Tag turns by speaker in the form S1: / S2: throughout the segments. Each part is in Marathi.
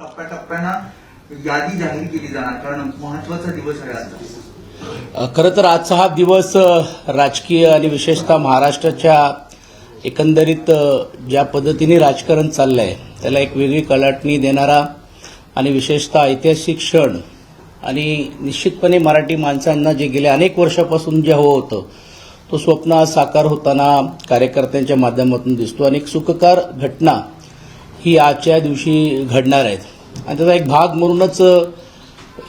S1: टप्प्याटप्प्यानं यादी जाहीर केली जाणार. कारण महत्त्वाचा दिवस आहे आजचा.
S2: खरं तर आजचा हा दिवस राजकीय आणि विशेषतः महाराष्ट्राच्या एकंदरीत ज्या पद्धतीने राजकारण चाललं आहे त्याला एक वेगळी कलाटणी देणारा आणि विशेषतः ऐतिहासिक क्षण आणि निश्चितपणे मराठी माणसांना जे गेल्या अनेक वर्षापासून जे हवं होतं तो स्वप्न साकार होताना कार्यकर्त्यांच्या माध्यमातून दिसतो. आणि एक सुखकार घटना ही आजच्या दिवशी घडणार आहेत. आणि त्याचा एक भाग म्हणूनच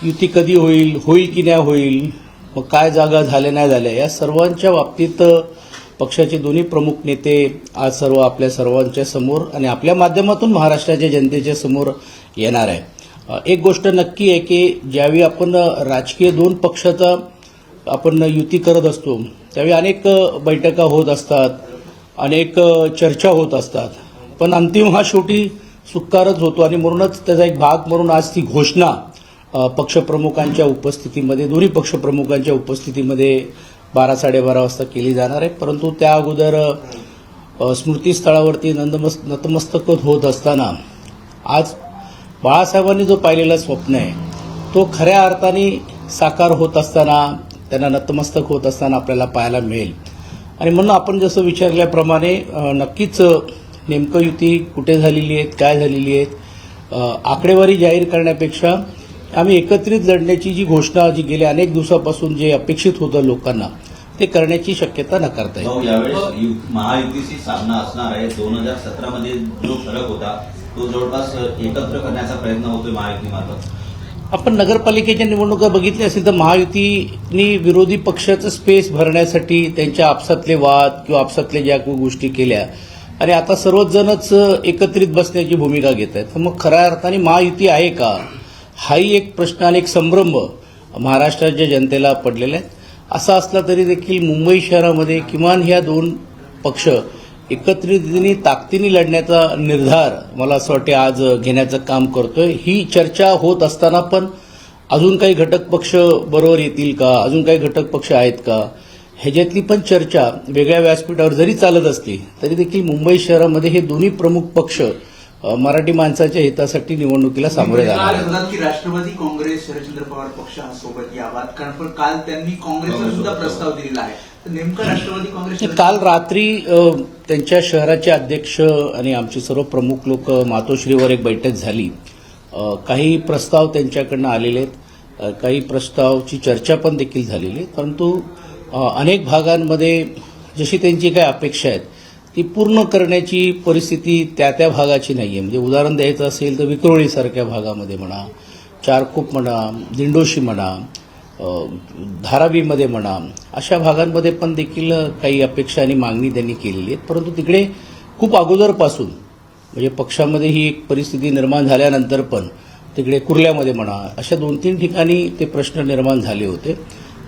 S2: युती कधी होईल होईल की नाही होईल मग काय जागा झाल्या नाही झाल्या या सर्वांच्या बाबतीत पक्षाचे दोन्ही प्रमुख नेते आज सर्व आपल्या सर्वांच्या समोर आणि आपल्या माध्यमातून महाराष्ट्राच्या जनतेच्या समोर येणार आहे एक गोष्ट नक्की आहे की ज्यावेळी आपण राजकीय दोन पक्षाचा आपण युती करत असतो त्यावेळी अनेक बैठका होत असतात अनेक चर्चा होत असतात. पण अंतिम हा शेवटी सुटकारच होतो आणि म्हणूनच त्याचा एक भाग म्हणून आज ती घोषणा पक्षप्रमुखांच्या उपस्थितीमध्ये दोन्ही पक्षप्रमुखांच्या उपस्थितीमध्ये बारा साडेबारा वाजता केली जाणार आहे. परंतु त्या अगोदर स्मृतीस्थळावरती नंदमस् नतमस्तक होत असताना आज बाळासाहेबांनी जो पाहिलेला स्वप्न आहे तो खऱ्या अर्थाने साकार होत असताना त्यांना नतमस्तक होत असताना आपल्याला पाहायला मिळेल. आणि म्हणून आपण जसं विचारल्याप्रमाणे नक्कीच नेमकं युती कुठे झालेली आहेत काय झालेली आहेत आकडेवारी जाहीर करण्यापेक्षा आम्ही एकत्रित लढण्याची जी घोषणा जी गेल्या अनेक दिवसापासून जे अपेक्षित होतं लोकांना ते करण्याची शक्यता नकारता येईल.
S3: महायुतीशी सामना असणार आहे. दोन हजार सतरा मध्ये जो फरक होता तो जवळपास एकत्र करण्याचा प्रयत्न होतोय महायुतीमार्फत
S2: आपण नगरपालिकेच्या निवडणुका बघितल्या असेल तर महायुतीनी विरोधी पक्षाचं स्पेस भरण्यासाठी त्यांच्या आपसातले वाद किंवा आपसातल्या ज्या गोष्टी केल्या आणि आता सर्वचजणच एकत्रित बसण्याची भूमिका घेत आहेत. तर मग खऱ्या अर्थाने महायुती आहे का? हाही एक प्रश्न आणि एक संभ्रम महाराष्ट्राच्या जनतेला पडलेला आहे. असा असला तरी देखील मुंबई शहरामध्ये किमान ह्या दोन पक्ष एकत्रितपणे ताकदीने लढण्याचा निर्धार मला असं वाटते आज घेण्याचं काम करतोय. ही चर्चा होत असताना पण अजून काही घटक पक्ष बरोबर येतील का? अजून काही घटक पक्ष आहेत का? ह्याच्यातली पण चर्चा वेगळ्या व्यासपीठावर जरी चालत असली तरी देखील मुंबई शहरामध्ये हे दोन्ही प्रमुख पक्ष मराठी माणसाच्या हितासाठी निवडणुकीला सामोरे जाणार
S1: की राष्ट्रवादी काँग्रेस शरदचंद्र पवार पक्ष हा सोबत यावा कारण पण काल त्यांनी काँग्रेसला सुद्धा प्रस्ताव दिलेला आहे. तर नेमकं राष्ट्रवादी काँग्रेस
S2: काल रात्री त्यांच्या शहराचे अध्यक्ष आणि आमचे सर्व प्रमुख लोक मातोश्रीवर एक बैठक झाली. काही प्रस्ताव त्यांच्याकडनं आलेले आहेत. काही प्रस्तावची चर्चा पण देखील झालेली आहे. परंतु अनेक भागांमध्ये जशी त्यांची काही अपेक्षा आहेत ती पूर्ण करण्याची परिस्थिती त्या त्या भागाची नाही आहे म्हणजे उदाहरण द्यायचं असेल तर विक्रोळीसारख्या भागामध्ये म्हणा चारकोप म्हणा दिंडोशी म्हणा धारावीमध्ये म्हणा अशा भागांमध्ये पण देखील काही अपेक्षा आणि मागणी त्यांनी केलेली आहेत. परंतु तिकडे खूप अगोदरपासून म्हणजे पक्षामध्ये ही एक परिस्थिती निर्माण झाल्यानंतर पण तिकडे कुर्ल्यामध्ये म्हणा अशा दोन तीन ठिकाणी ते प्रश्न निर्माण झाले होते.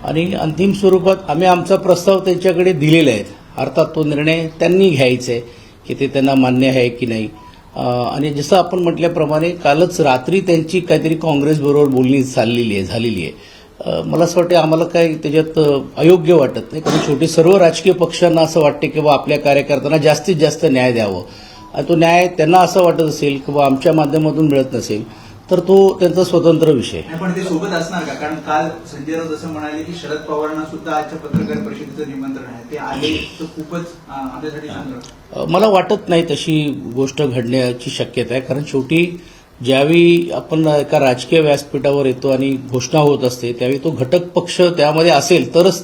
S2: आणि अंतिम स्वरूपात आम्ही आमचा प्रस्ताव त्यांच्याकडे दिलेला आहे. अर्थात तो निर्णय त्यांनी घ्यायचा आहे की ते त्यांना मान्य आहे की नाही. आणि जसं आपण म्हटल्याप्रमाणे कालच रात्री त्यांची काहीतरी काँग्रेसबरोबर बोलणी चाललेली आहे झालेली आहे. मला असं वाटतं आम्हाला काही त्याच्यात अयोग्य वाटत नाही. कारण छोटे सर्व राजकीय पक्षांना असं वाटते की बा आपल्या कार्यकर्त्यांना जास्तीत जास्त न्याय द्यावं. आणि तो न्याय त्यांना असं वाटत असेल किंवा आमच्या माध्यमातून मिळत नसेल. तर तो त्यांचा स्वतंत्र विषय.
S1: नाही, पण ते सोबत असणार का? कारण काल संजय राऊत असं म्हणाले की शरद पवारांना सुद्धा आजच्या पत्रकार परिषदेचं निमंत्रण आहे. ते आले तर खूपच अं, आपल्यासाठी चांगलं
S2: अ, मला वाटत नाही तशी गोष्ट घडण्याची शक्यता आहे कारण शेवटी ज्यावेळी आपण एका राजकीय व्यासपीठावर येतो आणि घोषणा होत असते त्यावेळी तो घटक पक्ष त्यामध्ये असेल तरच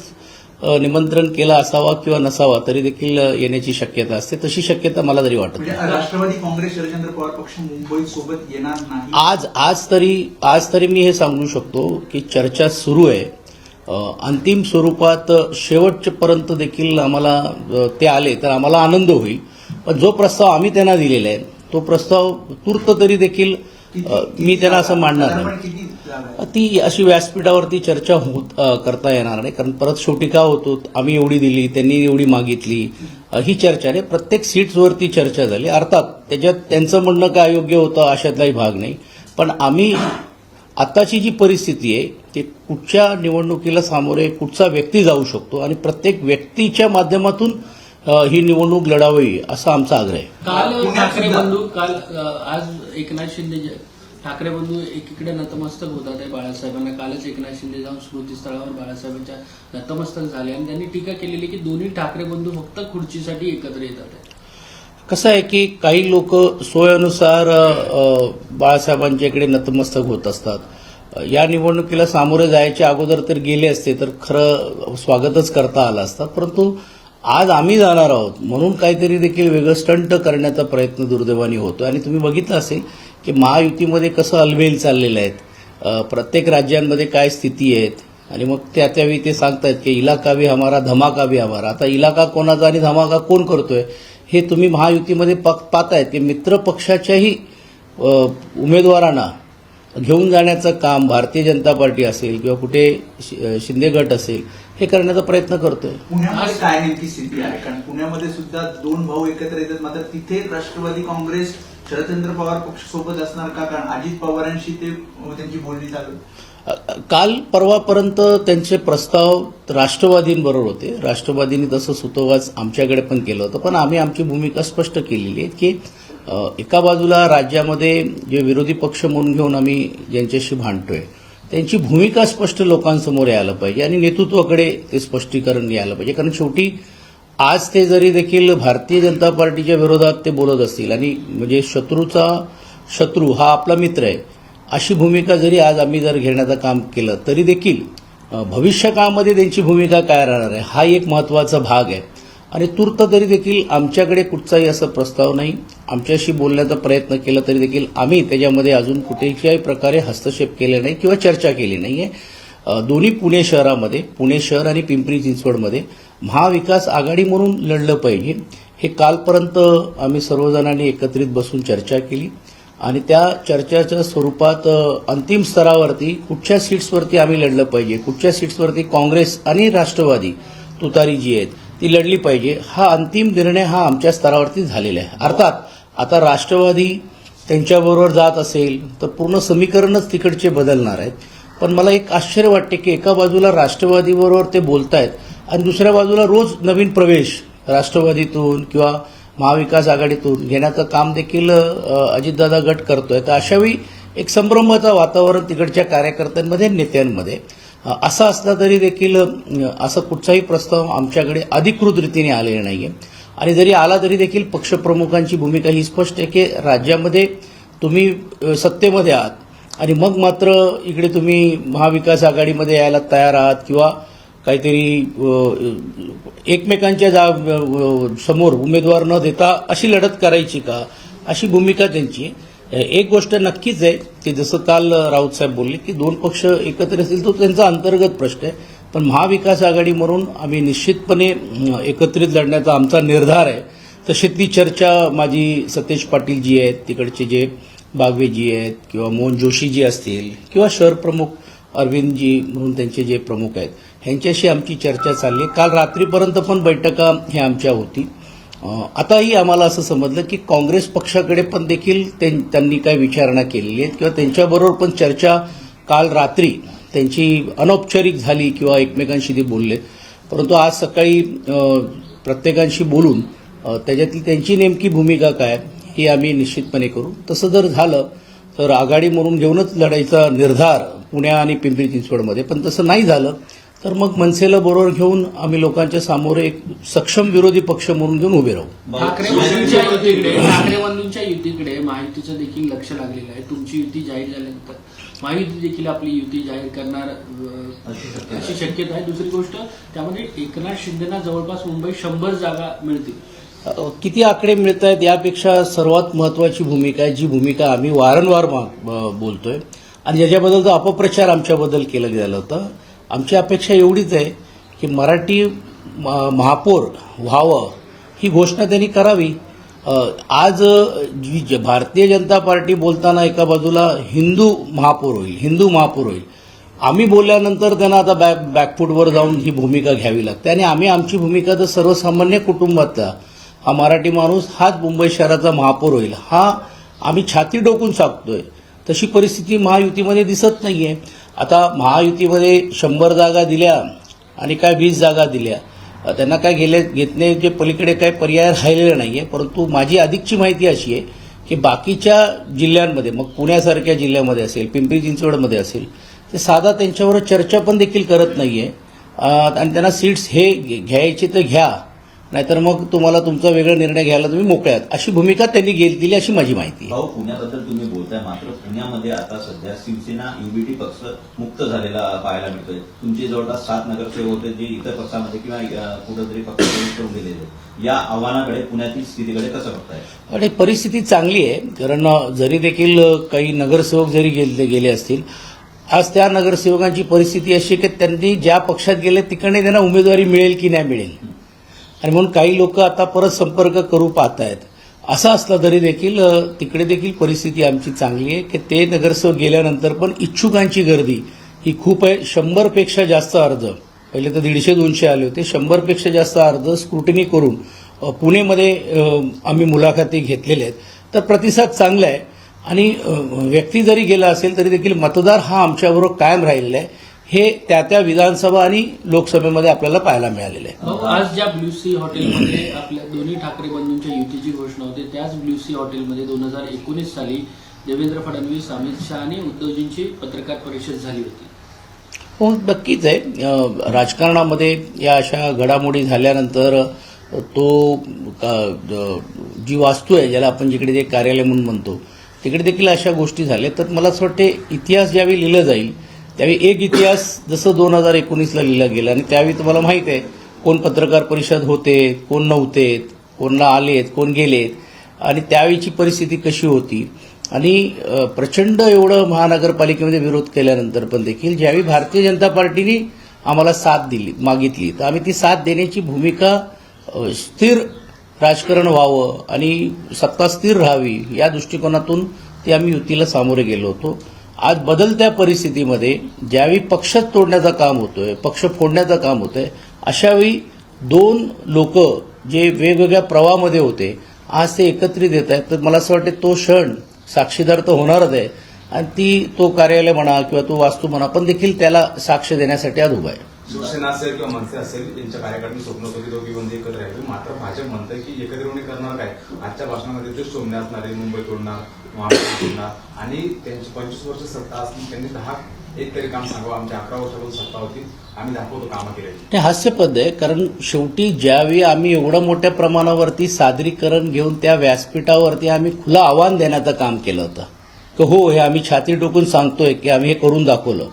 S2: निमंत्रण केला असावा किंवा नसावा तरी देखील येण्याची शक्यता असते. तशी शक्यता मला तरी वाटत
S1: म्हणजे राष्ट्रवादी काँग्रेस शरदचंद्र पवार पक्ष मुंबईत सोबत येणार नाही.
S2: आज आज तरी आज तरी मी हे सांगू शकतो की चर्चा सुरू आहे. अंतिम स्वरूपात शेवटपर्यंत देखील आम्हाला ते आले तर आम्हाला आनंद होईल. पण जो प्रस्ताव आम्ही त्यांना दिलेला आहे तो प्रस्ताव तूर्त तरी देखील मी त्यांना असं मांडणार नाही? ती अशी व्यासपीठावरती चर्चा होत करता येणार नाही. कारण परत शेवटी काय होतो आम्ही एवढी दिली त्यांनी एवढी मागितली. ही चर्चा नाही प्रत्येक सीट्सवरती चर्चा झाली. अर्थात त्याच्यात त्यांचं म्हणणं काय योग्य होतं अशातलाही भाग नाही. पण आम्ही आताची जी परिस्थिती आहे ती कुठच्या निवडणुकीला सामोरे कुठचा व्यक्ती जाऊ शकतो आणि प्रत्येक व्यक्तीच्या माध्यमातून ही निवडणूक लढावी असा आमचा आग्रह आहे.
S4: काल ठाकरे बंधू काल आज एकनाथ शिंदे ठाकरे बंधू एकीकडे नतमस्तक होतात आहे बाळासाहेबांना. कालच एकनाथ शिंदे जाऊन स्मृतीस्थळावर बाळासाहेबांच्या नतमस्तक झाले आणि त्यांनी टीका केलेली की दोन्ही ठाकरे बंधू फक्त खुर्चीसाठी एकत्र येतात.
S2: कसं आहे की काही लोक सोयीनुसार बाळासाहेबांच्या इकडे नतमस्तक होत असतात. या निवडणुकीला सामोरे जायच्या अगोदर तर गेले असते तर खरं स्वागतच करता आलं असतं. परंतु आज आम्ही जाणार आहोत म्हणून काहीतरी देखील वेगळं स्टंट करण्याचा प्रयत्न दुर्दैवाने होतो आणि तुम्ही बघितलं असेल की महायुतीमध्ये कसं अलबेल चाललेलं आहेत प्रत्येक राज्यांमध्ये काय स्थिती आहेत. आणि मग त्या त्यावेळी ते सांगतायत की इलाका भी हमारा धमाका भी हमारा. आता इलाका कोणाचा आणि धमाका कोण करतोय हे तुम्ही महायुतीमध्ये पक पाहतायत की मित्र पक्षाच्याही उमेदवारांना घेऊन जाण्याचं काम भारतीय जनता पार्टी असेल किंवा कुठे शि- शिंदे गट असेल हे करण्याचा प्रयत्न करतोय.
S1: पुण्यामध्ये काय नेमकी स्थिती आहे? कारण पुण्यामध्ये सुद्धा दोन भाऊ एकत्र येतात मात्र तिथे राष्ट्रवादी काँग्रेस शरदचंद्र पवार पक्ष सोबत असणार का? कारण अजित पवारांशी ते त्यांची बोलणी चालू
S2: काल परवापर्यंत त्यांचे प्रस्ताव राष्ट्रवादींबरोबर होते. राष्ट्रवादींनी तसं सुतोवाच आमच्याकडे पण केलं होतं. पण आम्ही आमची भूमिका स्पष्ट केलेली आहे की एका बाजूला राज्यामध्ये जे विरोधी पक्ष म्हणून घेऊन आम्ही ज्यांच्याशी भांडतोय त्यांची भूमिका स्पष्ट लोकांसमोर यायला पाहिजे आणि नेतृत्वाकडे ते स्पष्टीकरण यायला पाहिजे. कारण शेवटी आज ते जरी देखील भारतीय जनता पार्टीच्या विरोधात ते बोलत असतील आणि म्हणजे शत्रूचा शत्रू हा आपला मित्र आहे अशी भूमिका जरी आज आम्ही जर घेण्याचं काम केलं तरी देखील भविष्यकाळामध्ये त्यांची भूमिका काय राहणार आहे हा एक महत्त्वाचा भाग आहे. आणि तूर्त तरी देखील आमच्याकडे कुठचाही असा प्रस्ताव नाही. आमच्याशी बोलण्याचा प्रयत्न केला तरी देखील आम्ही त्याच्यामध्ये अजून कुठेही प्रकारे हस्तक्षेप केले नाही किंवा चर्चा केली नाही आहे दोन्ही पुणे शहरामध्ये पुणे शहर आणि पिंपरी चिंचवडमध्ये महाविकास आघाडी म्हणून लढलं पाहिजे. हे कालपर्यंत आम्ही सर्वजणांनी एकत्रित बसून चर्चा केली आणि त्या चर्चेच्या स्वरूपात अंतिम स्तरावरती कुठच्या सीट्सवरती आम्ही लढलं पाहिजे कुठच्या सीट्सवरती काँग्रेस आणि राष्ट्रवादी तुतारी जी आहेत ती लढली पाहिजे. हा अंतिम निर्णय हा आमच्या स्तरावरती झालेला आहे. अर्थात आता राष्ट्रवादी त्यांच्याबरोबर जात असेल तर पूर्ण समीकरणच तिकडचे बदलणार आहेत. पण मला एक आश्चर्य वाटते की एका बाजूला राष्ट्रवादीबरोबर ते बोलतायत आणि दुसऱ्या बाजूला रोज नवीन प्रवेश राष्ट्रवादीतून किंवा महाविकास आघाडीतून घेण्याचं काम देखील अजितदादा गट करतोय. तर अशावेळी एक संभ्रमाचं वातावरण तिकडच्या कार्यकर्त्यांमध्ये नेत्यांमध्ये. असं असलं तरी देखील असा कुठचाही प्रस्ताव आमच्याकडे अधिकृत रीतीने आलेला नाही आहे आणि जरी आला तरी देखील पक्षप्रमुखांची भूमिका ही स्पष्ट आहे की राज्यामध्ये तुम्ही सत्तेमध्ये आहात आणि मग मात्र इकडे तुम्ही महाविकास आघाडीमध्ये यायला तयार आहात किंवा काहीतरी एकमेकांच्या जा समोर उमेदवार न देता अशी लढत करायची का अशी भूमिका त्यांची आहे. एक गोष्ट नक्कीच आहे की जसं काल राऊत साहेब बोलले की दोन पक्ष एकत्र असतील तो त्यांचा अंतर्गत प्रश्न आहे. पण महाविकास आघाडी म्हणून आम्ही निश्चितपणे एकत्रित लढण्याचा आमचा निर्धार आहे. तशी ती चर्चा माझी सतेज पाटील जी आहेत तिकडचे जे बागवेजी आहेत किंवा मोहन जोशी जी असतील किंवा शहर प्रमुख अरविंदजी म्हणून त्यांचे जे प्रमुख आहेत ह्यांच्याशी आमची चर्चा चालली काल रात्रीपर्यंत पण बैठका ह्या आमच्या होती. आताही आम्हाला असं समजलं की काँग्रेस पक्षाकडे पण देखील त्यां- त्यांनी काही विचारणा केलेली आहेत किंवा त्यांच्याबरोबर पण चर्चा काल रात्री त्यांची अनौपचारिक झाली किंवा एकमेकांशी ते बोलले. परंतु आज सकाळी प्रत्येकांशी बोलून त्याच्यातली त्यांची नेमकी भूमिका काय हे आम्ही निश्चितपणे करू. तसं जर झालं तर आघाडी म्हणून घेऊनच लढायचा निर्धार पुण्या आणि पिंपरी चिंचवडमध्ये. पण तसं नाही झालं तर मग मनसेला बरोबर घेऊन आम्ही लोकांच्या समोर एक सक्षम विरोधी पक्ष म्हणून घेऊन उभे राहू.
S4: ठाकरे बंधूंच्या युतीकडे. युतीकडे. महायुतीचं देखील लक्ष लागलेलं आहे. तुमची युती जाहीर झाल्यानंतर महायुती देखील आपली युती जाहीर करणार
S3: अशी शक्यता आहे.
S4: दुसरी गोष्ट त्यामध्ये एकनाथ शिंदेना जवळपास मुंबईत शंभर जागा मिळतील.
S2: किती आकडे मिळत आहेत यापेक्षा सर्वात महत्वाची भूमिका आहे जी भूमिका आम्ही वारंवार बोलतोय. आणि ज्याच्याबद्दल जो अपप्रचार आमच्याबद्दल केला गेला होता. आमची अपेक्षा एवढीच आहे की मराठी म- महापौर व्हावं ही घोषणा त्यांनी करावी. आज जी ज- भारतीय जनता पार्टी बोलताना एका बाजूला हिंदू महापौर होईल हिंदू महापौर होईल. आम्ही बोलल्यानंतर त्यांना आता बॅक बॅकफूटवर जाऊन ही भूमिका घ्यावी लागते. आणि आम्ही आमची भूमिका तर सर्वसामान्य कुटुंबातला हा मराठी माणूस हाच मुंबई शहराचा महापौर होईल हा आम्ही छाती डोकून सांगतोय. तशी परिस्थिती महायुतीमध्ये दिसत नाही आहे आता महायुतीमध्ये शंभर जागा दिल्या आणि काय वीस जागा दिल्या. त्यांना काय गेले घेतण्याचे पलीकडे काय पर्याय राहिलेला आहे परंतु माझी अधिकची माहिती अशी आहे की बाकीच्या जिल्ह्यांमध्ये मग पुण्यासारख्या जिल्ह्यामध्ये असेल पिंपरी चिंचवडमध्ये असेल ते साधा त्यांच्यावर चर्चा पण देखील करत नाही आहे आणि त्यांना सीट्स हे घ्यायचे तर घ्या नाहीतर मग तुम्हाला तुमचा वेगळा निर्णय घ्यायला तुम्ही मोकळे आहात. अशी भूमिका त्यांनी घेतली दिली अशी माझी माहिती
S3: भाऊ पुण्याबद्दल तुम्ही बोलताय मात्र पुण्यामध्ये आता सध्या शिवसेना युबीटी पक्ष मुक्त झालेला पाहायला मिळतोय. तुमचे जवळपास सात नगरसेवक होते जे इतर पक्षामध्ये किंवा कुठंतरी पक्ष करून गेलेले या आव्हानाकडे पुण्यातील स्थितीकडे कसं बघताय?
S2: आणि परिस्थिती चांगली आहे कारण जरी देखील काही नगरसेवक जरी गेले गेले असतील आज त्या नगरसेवकांची परिस्थिती अशी की त्यांनी ज्या पक्षात गेले तिकडे त्यांना उमेदवारी मिळेल की नाही मिळेल? आणि म्हणून काही लोक आता परत संपर्क करू पाहत आहेत असं असलं तरी देखील तिकडे देखील परिस्थिती आमची चांगली आहे की ते नगरसेवक गेल्यानंतर पण इच्छुकांची गर्दी ही खूप आहे. शंभरपेक्षा जास्त अर्ज पहिले तर दीडशे दोनशे आले होते शंभरपेक्षा जास्त अर्ज स्क्रुटिनी करून पुणेमध्ये आम्ही मुलाखती घेतलेल्या आहेत. तर प्रतिसाद चांगला आहे. आणि व्यक्ती जरी गेला असेल तरी देखील मतदार हा आमच्याबरोबर कायम राहिलेला आहे. हे त्या त्या विधानसभा आणि लोकसभेमध्ये आपल्याला पाहायला मिळालेलं आहे.
S4: आज ज्या ब्ल्यू सी हॉटेलमध्ये आपल्या दोन्ही ठाकरे बंधूंच्या युतीची घोषणा होती त्याच ब्ल्यू सी हॉटेलमध्ये दोन हजार एकोणीस साली देवेंद्र फडणवीस अमित शहा आणि उद्धवजींची पत्रकार परिषद झाली होती.
S2: हो नक्कीच आहे. राजकारणामध्ये या अशा घडामोडी झाल्यानंतर तो ज- जी वास्तू आहे ज्याला आपण जिकडे जे कार्यालय म्हणून म्हणतो तिकडे देखील अशा गोष्टी झाल्या. तर मला असं वाटते इतिहास ज्यावेळी लिहिलं जाईल त्यावेळी एक इतिहास जसं दोन हजार एकोणीसला लिहिला गेला आणि त्यावेळी तुम्हाला माहीत आहे कोण पत्रकार परिषद होते कोण नव्हते कोणला आलेत कोण गेलेत आणि त्यावेळीची परिस्थिती कशी होती. आणि प्रचंड एवढं महानगरपालिकेमध्ये विरोध केल्यानंतर पण देखील ज्यावेळी भारतीय जनता पार्टीने आम्हाला साथ दिली मागितली तर आम्ही ती साथ देण्याची भूमिका स्थिर राजकारण व्हावं आणि सत्ता स्थिर राहावी या दृष्टिकोनातून ते आम्ही युतीला सामोरे गेलो होतो. आज बदलत्या परिस्थितीमध्ये ज्यावेळी पक्ष तोडण्याचं काम होतोय पक्ष फोडण्याचं काम होतंय अशावेळी दोन लोक जे वेगवेगळ्या प्रवाहामध्ये होते आज ते एकत्रित येत आहेत. तर मला असं वाटतं तो क्षण साक्षीदार तर होणारच आहे. आणि ती तो कार्यालय म्हणा किंवा तो वास्तू म्हणा पण देखील त्याला साक्ष देण्यासाठी आज उभा आहे.
S5: शिवसेना असेल किंवा मनसे असेल यांच्या कार्यकर्त्यांनी स्वप्न होतं दोघी बंद एकत्र राहील? मात्र भाजप म्हणतंय की एकत्र येऊन करणार काय? आजच्या भाषणामध्ये ते सोमने असणार आहे मुंबई तोडणार महाराष्ट्र तोडणार. आणि त्यांची पंचवीस वर्ष सत्ता असली त्यांनी दहा एक तरी काम सांगावं. आमच्या अकरा वर्षापासून सत्ता होती. आम्ही दाखवतो कामं केलेली.
S2: ते हास्यपद आहे कारण शेवटी ज्यावेळी आम्ही एवढं मोठ्या प्रमाणावरती सादरीकरण घेऊन त्या व्यासपीठावरती आम्ही खुलं आव्हान देण्याचं काम केलं होतं. की हो हे आम्ही छाती टोकून सांगतोय की आम्ही हे करून दाखवलं.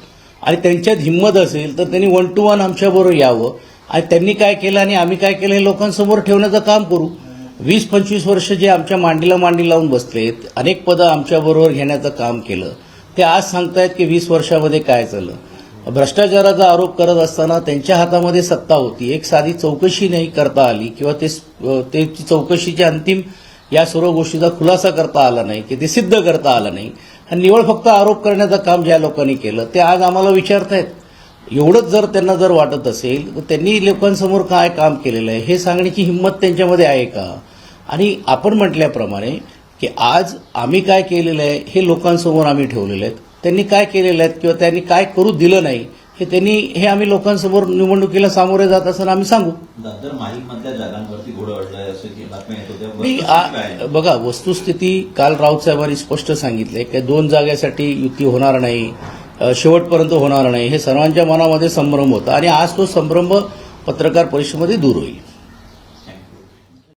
S2: आणि त्यांच्यात हिंमत असेल तर त्यांनी वन टू वन आमच्याबरोबर यावं. आणि त्यांनी काय केलं आणि आम्ही काय केलं हे लोकांसमोर ठेवण्याचं काम करू. वीस पंचवीस वर्ष जे आमच्या मांडीला मांडी लावून बसलेत अनेक पदं आमच्याबरोबर घेण्याचं काम केलं. ते आज सांगतायत की वीस वर्षामध्ये काय झालं. भ्रष्टाचाराचा आरोप करत असताना त्यांच्या हातामध्ये सत्ता होती. एक साधी चौकशी नाही करता आली किंवा ते ते चौकशीच्या अंतिम या सर्व गोष्टीचा खुलासा करता आला नाही की ते सिद्ध करता आलं नाही. आणि निवळ फक्त आरोप करण्याचं काम ज्या लोकांनी केलं ते आज आम्हाला विचारतायत. एवढंच जर त्यांना जर वाटत असेल तर त्यांनी लोकांसमोर काय काम केलेलं आहे हे सांगण्याची हिंमत त्यांच्यामध्ये आहे का? आणि आपण म्हटल्याप्रमाणे की आज आम्ही काय केलेलं आहे हे लोकांसमोर आम्ही ठेवलेलं आहेत. त्यांनी काय केलेलं आहेत किंवा त्यांनी काय करू दिलं नाही हे त्यांनी हे आम्ही लोकांसमोर निवडणुकीला सामोरे जात असताना आम्ही सांगू
S3: जागांवरती?
S2: आ- बघा वस्तुस्थिती काल राऊत साहेबांनी स्पष्ट सांगितलंय की दोन जागेसाठी युती होणार नाही शेवटपर्यंत होणार नाही हे सर्वांच्या मनामध्ये संभ्रम होता आणि आज तो संभ्रम पत्रकार परिषदेमध्ये दूर होईल